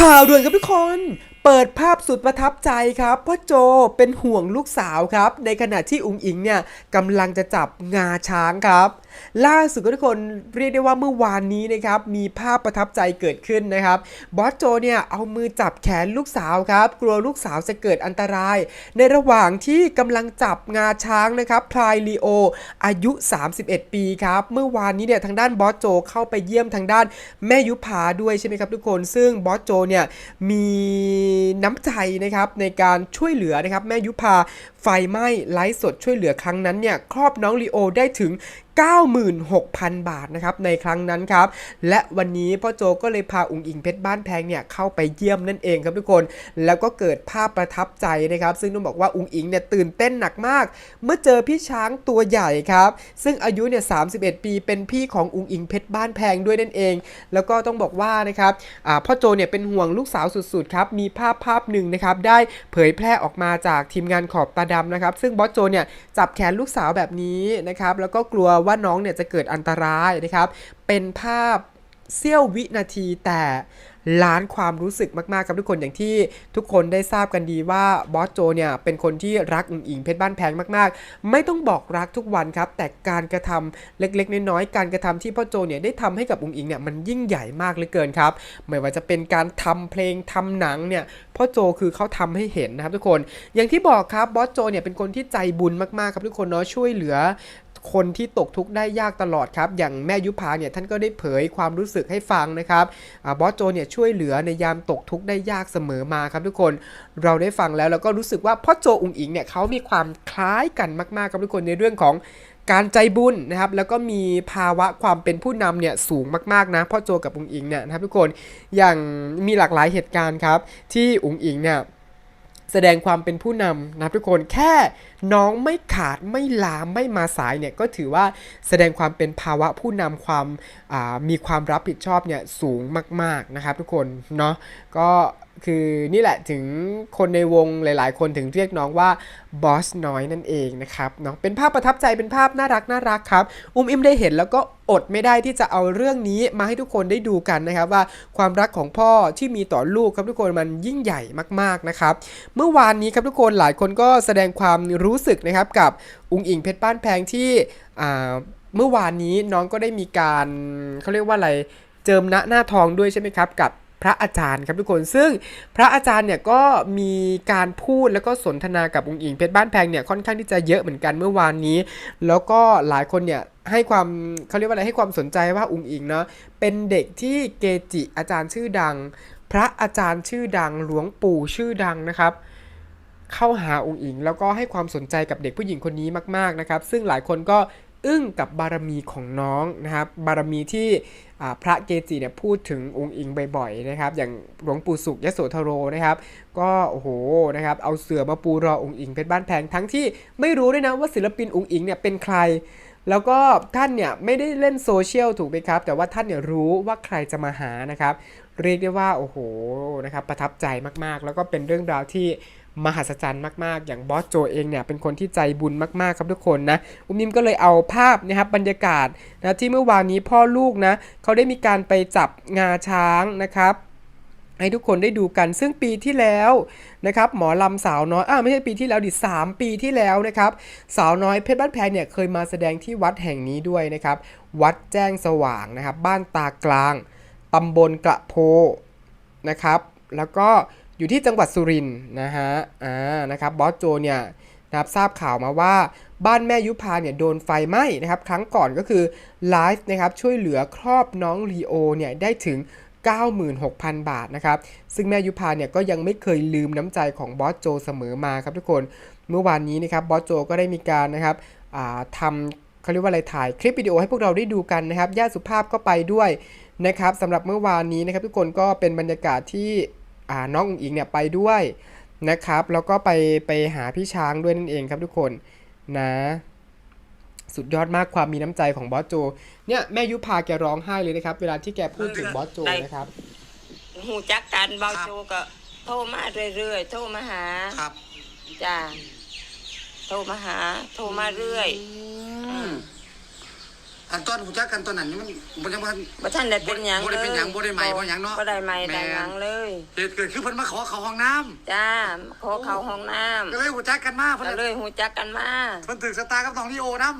ข่าวด่วนครับทุกคนเปิดภาพสุดประทับใจครับพ่อโจเป็นห่วงลูกสาวครับ ในขณะที่อุ๋งอิงเนี่ยกำลังจะจับงาช้างครับ ล่าสุดทุกคนเรียกได้ว่าเมื่อวานนี้นะครับมีภาพประทับใจเกิดขึ้นนะครับบอสโจเนี่ยเอามือจับแขนลูกสาวครับ กลัวลูกสาวจะเกิดอันตราย ในระหว่างที่กำลังจับงาช้างนะครับพลายลีโอ อายุ 31 ปีครับเมื่อวานนี้เนี่ยทางด้านบอสโจเข้าไปเยี่ยมทางด้านแม่ยุพาด้วยใช่ไหมครับทุกคน ซึ่งบอสโจเนี่ยมีน้ำใจนะครับในการช่วยเหลือนะครับแม่ยุพาไฟไหม้ไลฟ์สดช่วยเหลือครั้งนั้นเนี่ยครอบน้องลีโอได้ถึง96,000 บาทนะครับในครั้งนั้นครับ และวันนี้พ่อโจก็เลยพาอุ๋งอิงเพชรบ้านแพงเนี่ยเข้าไปเยี่ยมนั่นเองครับทุกคน แล้วก็เกิดภาพประทับใจนะครับ ซึ่งต้องบอกว่าอุ๋งอิงเนี่ยตื่นเต้นหนักมาก เมื่อเจอพี่ช้างตัวใหญ่ครับ ซึ่งอายุเนี่ย 31 ปีเป็นพี่ของอุ๋งอิงเพชรบ้านแพงด้วยนั่นเอง แล้วก็ต้องบอกว่านะครับพ่อโจเนี่ยเป็นห่วงลูกสาวสุดๆครับมีภาพภาพหนึ่งนะครับได้เผยแพร่ออกมาจากทีมงานขอบตาดำนะครับซึ่งบอสโจเนี่ยจับแขนลูกสาวแบบนี้นะครับแล้วก็กลัวว่าน้องเนี่ยจะเกิดอันตรายนะครับ เป็นภาพเสี้ยววินาทีแต่ ล้านความรู้สึกมากๆครับทุกคนอย่างที่ทุกคนได้ทราบกันดีว่าบอสโจเนี่ยเป็นคนที่รักอุ๋งอิงเพชรบ้านแพงมากๆ ไม่ต้องบอกรักทุกวันครับ แต่การกระทำเล็กๆ น้อยๆการกระทำที่พ่อโจเนี่ยได้ทำให้กับอุ๋งอิงเนี่ยมันยิ่งใหญ่มากเหลือเกินครับไม่ว่าจะเป็นการทำเพลงทำหนังเนี่ยพ่อโจคือเขาทำให้เห็นนะครับทุกคน อย่างที่บอกครับบอสโจเนี่ยเป็นคนที่ใจบุญมากๆครับทุกคนเนาะช่วยเหลือคนที่ตกทุกข์ได้ยากตลอดครับ อย่างแม่ยุพาเนี่ยท่านก็ได้เผยความรู้สึกให้ฟังนะครับอบอสโจเนี่ยช่วยเหลือในยามตกทุกข์ได้ยากเสมอมาครับทุกคนเราได้ฟังแล้วเราก็รู้สึกว่าพ่อโจอุ๋งอิงเนี่ยเขามีความคล้ายกันมากๆครับทุกคนในเรื่องของการใจบุญนะครับแล้วก็มีภาวะความเป็นผู้นำเนี่ยสูงมากๆนะพ่อโจกับอุ๋งอิงเนี่ยนะครับทุกคนอย่างมีหลากหลายเหตุการณ์ครับที่อุ๋งอิงเนี่ย แสดงความเป็นผู้นำนะครับทุกคนแค่น้องไม่ขาดไม่ลามไม่มาสายเนี่ยก็ถือว่าแสดงความเป็นภาวะผู้นำความามีความรับผิดชอบเนี่ยสูงมาก ๆนะครับ ทุกคนเนาะก็ คือนี่แหละถึงคนในวงหลายๆ คนถึงเรียกน้องว่าบอสน้อยนั่นเองนะครับเนาะเป็นภาพประทับใจเป็นภาพน่ารักน่ารักครับ อุ้มอิมได้เห็นแล้วก็อดไม่ได้ที่จะเอาเรื่องนี้มาให้ทุกคนได้ดูกันนะครับ ว่าความรักของพ่อที่มีต่อลูกครับทุกคนมันยิ่งใหญ่มากๆนะครับ เมื่อวานนี้ครับทุกคนหลายคนก็แสดงความรู้สึกนะครับกับอุ้งอิงเพชรบ้านแพงที่เมื่อวานนี้น้องก็ได้มีการเขาเรียกว่าอะไรเจิมณหน้าทองด้วยใช่ไหมครับกับ พระอาจารย์ครับทุกคนซึ่งพระอาจารย์เนี่ยก็มีการพูดแล้วก็สนทนากับอุงอิงเพชรบ้านแพงเนี่ยค่อนข้างที่จะเยอะเหมือนกันเมื่อวานนี้ แล้วก็หลายคนเนี่ยให้ความเขาเรียกว่าอะไรให้ความสนใจว่าอุงอิงเนาะเป็นเด็กที่เกจิอาจารย์ชื่อดัง พระอาจารย์ชื่อดังหลวงปู่ชื่อดังนะครับเข้าหาองค์อิง แล้วก็ให้ความสนใจกับเด็กผู้หญิงคนนี้มากๆนะครับ ซึ่งหลายคนก็ อึ้งกับบารมีของน้องนะครับ บารมีที่พระเกจิเนี่ยพูดถึงองค์อิงบ่อยๆนะครับ อย่างหลวงปู่สุขยโสธโรนะครับ ก็โอ้โหนะครับเอาเสือมาปูรอองค์อิงเพชรบ้านแพงทั้งที่ไม่รู้ด้วยนะว่าศิลปินองค์อิงเนี่ยเป็นใคร แล้วก็ท่านเนี่ยไม่ได้เล่นโซเชียลถูกไหมครับ แต่ว่าท่านเนี่ยรู้ว่าใครจะมาหานะครับ เรียกได้ว่าโอ้โหนะครับประทับใจมากๆ แล้วก็เป็นเรื่องราวที่มหัศจรรย์มากๆ อย่างบอสโจเองเนี่ยเป็นคนที่ใจบุญมากๆ ครับทุกคนนะ อุ้มนิมก็เลยเอาภาพนะครับบรรยากาศนะที่เมื่อวานนี้พ่อลูกนะเขาได้มีการไปจับงาช้างนะครับให้ทุกคนได้ดูกันซึ่งปีที่แล้วนะครับหมอลำสาวน้อยอ่าไม่ใช่ปีที่แล้วดิสามปีที่แล้วนะครับสาวน้อยเพชรบ้านแพงเนี่ยเคยมาแสดงที่วัดแห่งนี้ด้วยนะครับวัดแจ้งสว่างนะครับบ้านตากลาง ตำบลกระโพนะครับ แล้วก็อยู่ที่จังหวัดสุรินทร์นะฮะ อ่า นะครับบอสโจเนี่ยนะครับทราบข่าวมาว่าบ้านแม่ยุพาเนี่ยโดนไฟไหม้นะครับ ครั้งก่อนก็คือไลฟ์นะครับช่วยเหลือครอบน้องลีโอเนี่ยได้ถึง 96,000 บาทนะครับ ซึ่งแม่ยุพาเนี่ยก็ยังไม่เคยลืมน้ำใจของบอสโจเสมอมาครับทุกคน เมื่อวานนี้นะครับบอสโจก็ได้มีการนะครับทำเขาเรียกว่าอะไรถ่ายคลิปวิดีโอให้พวกเราได้ดูกันนะครับญาติสุภาพก็ไปด้วย นะครับสำหรับเมื่อวานนี้นะครับทุกคนก็เป็นบรรยากาศที่อ่าน้องอุ๋งอิงเนี่ยไปด้วยนะครับแล้วก็ไปไปหาพี่ช้างด้วยนั่นเองครับทุกคนนะสุดยอดมากความมีน้ำใจของบอสโจ เนี่ยแม่ยุพาแกร้องไห้เลยนะครับ เวลาที่แกพูดถึงบอสโจนะครับหูจักกันเบาโจก็โทรมาเรื่อยๆโทรมาหาครับจ้าโทรมาหา โทรมาเรื่อย อืมอันตอนหูจักกันตอนนั้นนี่มันมันยังบ่ทันบ่ทันได้เป็นหยังบ่ได้เป็นหยังบ่ได้ใหม่บ่หยังเนาะบ่ได้ใหม่ได้หยังแม่นเลย เหตุเกิดคือเพิ่นมาขอเข้าห้องน้ำจ้าขอเข้าห้องน้ำก็เลยหูจักกันมาเพิ่นก็เลยฮู้จักกันมาเพิ่นถึกสตาร์กับน้องลีโอนํ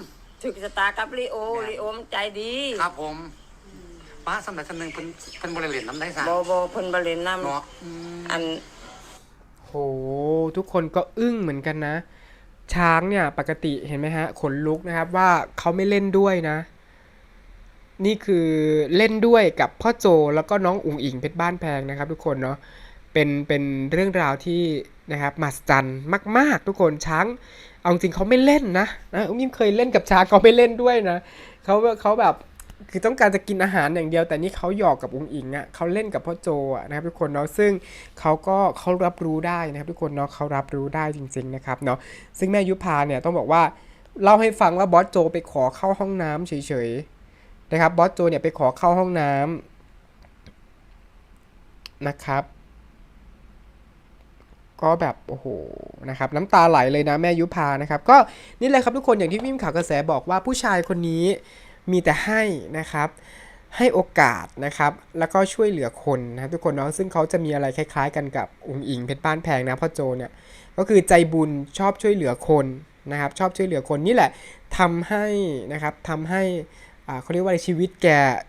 ถึกสตาร์กับลีโอลีโอมันใจดีครับผมป้าสำหรับสำนึงเพิ่นเพิ่นบ่ได้เล่นน้ำได้ซะบ่บ่เพิ่นบ่เล่นน้ำเนาะ อัน โห ทุกคนก็อึ้งเหมือนกันนะ ช้างเนี่ยปกติเห็นไหมฮะ ขนลุกนะครับว่าเขาไม่เล่นด้วยนะ นี่คือเล่นด้วยกับพ่อโจแล้วก็น้องอุ๋งอิงเพชรบ้านแพงนะครับ ทุกคนเนาะเป็นเป็นเรื่องราวที่นะครับมหัศจรรย์มาก ๆ ทุกคนช้างเอาจริงเขาไม่เล่นนะนะอุ้มยิ้มเคยเล่นกับช้างเขาไม่เล่นด้วยนะเขาเขาแบบคือต้องการจะกินอาหารอย่างเดียว แต่นี่เขาหยอกกับอุงอิงอะเขาเล่นกับพ่อโจอะนะครับทุกคนเนาะซึ่งเขาก็เขารับรู้ได้นะครับทุกคนเนาะเขารับรู้ได้จริง ๆนะครับเนาะซึ่งแม่ยุพาเนี่ยต้องบอกว่าเล่าให้ฟังว่าบอสโจไปขอเข้าห้องน้ำเฉยๆ นะครับบอสโจเนี่ยไปขอเข้าห้องน้ำนะครับ ก็แบบโอ้โหนะครับน้ำตาไหลเลยนะแม่ยุพานะครับ ก็นี่แหละครับทุกคนอย่างที่พิมข่าวกระแสบอกว่าผู้ชายคนนี้มีแต่ให้นะครับให้โอกาสนะครับ แล้วก็ช่วยเหลือคนนะทุกคนเนาะซึ่งเขาจะมีอะไรคล้าย ๆ กันกับอุ๋งอิงเพชรบ้านแพงนะพ่อโจเนี่ยก็คือใจบุญชอบช่วยเหลือคนนะครับ ชอบช่วยเหลือคนนี่แหละทำให้นะครับทำให้ เขาเรียกว่าชีวิตแก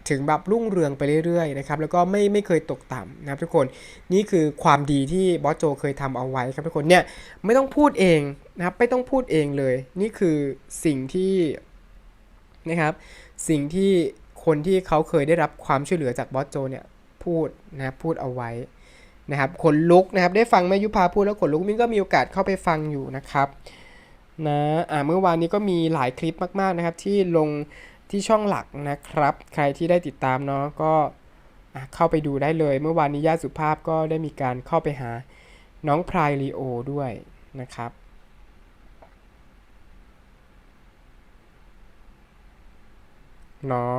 ถึงแบบรุ่งเรืองไปเรื่อยๆนะครับแล้วก็ไม่ไม่เคยตกต่ำนะครับทุกคนนี่คือความดีที่บอสโจเคยทำเอาไว้ครับทุกคนเนี่ยไม่ต้องพูดเองนะครับไม่ต้องพูดเองเลย นี่คือสิ่งที่นะครับสิ่งที่คนที่เขาเคยได้รับความช่วยเหลือจากบอสโจเนี่ยพูดนะพูดเอาไว้นะครับขนลุกนะครับได้ฟังแม่ยุพาพูดแล้วขนลุกมิ้นก็มีโอกาสเข้าไปฟังอยู่นะครับนะอ่าเมื่อวานนี้ก็มีหลายคลิปมากๆนะครับที่ลง ที่ช่องหลักนะครับ ใครที่ได้ติดตามเนาะก็เข้าไปดูได้เลย เมื่อวานนี้ญาติสุภาพก็ได้มีการเข้าไปหาน้องพรายลีโอด้วยนะครับเนาะ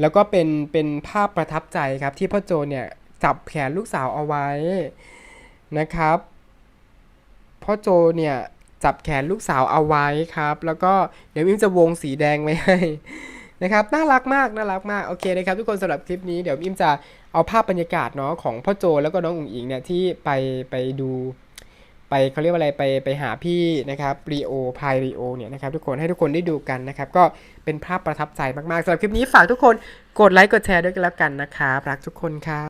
แล้วก็เป็นเป็นภาพประทับใจครับที่พ่อโจเนี่ยจับแขนลูกสาวเอาไว้นะครับพ่อโจเนี่ย จับแขนลูกสาวเอาไว้ครับ แล้วก็เดี๋ยวมิมจะวงสีแดงไว้ให้นะครับน่ารักมากน่ารักมากโอเคนะครับทุกคนสำหรับคลิปนี้เดี๋ยวอิมจะเอาภาพบรรยากาศเนาะของพ่อโจแล้วก็น้องอุ๋งอิงเนี่ยที่ไปไปดูไปเขาเรียกว่าอะไรไปไปหาพี่นะครับรีโอพายรีโอเนี่ยนะครับทุกคนให้ทุกคนได้ดูกันนะครับ ก็เป็นภาพประทับใจมากๆสำหรับคลิปนี้ฝากทุกคนกดไลค์กดแชร์ด้วยกันแล้วกันนะครับรักทุกคนครับ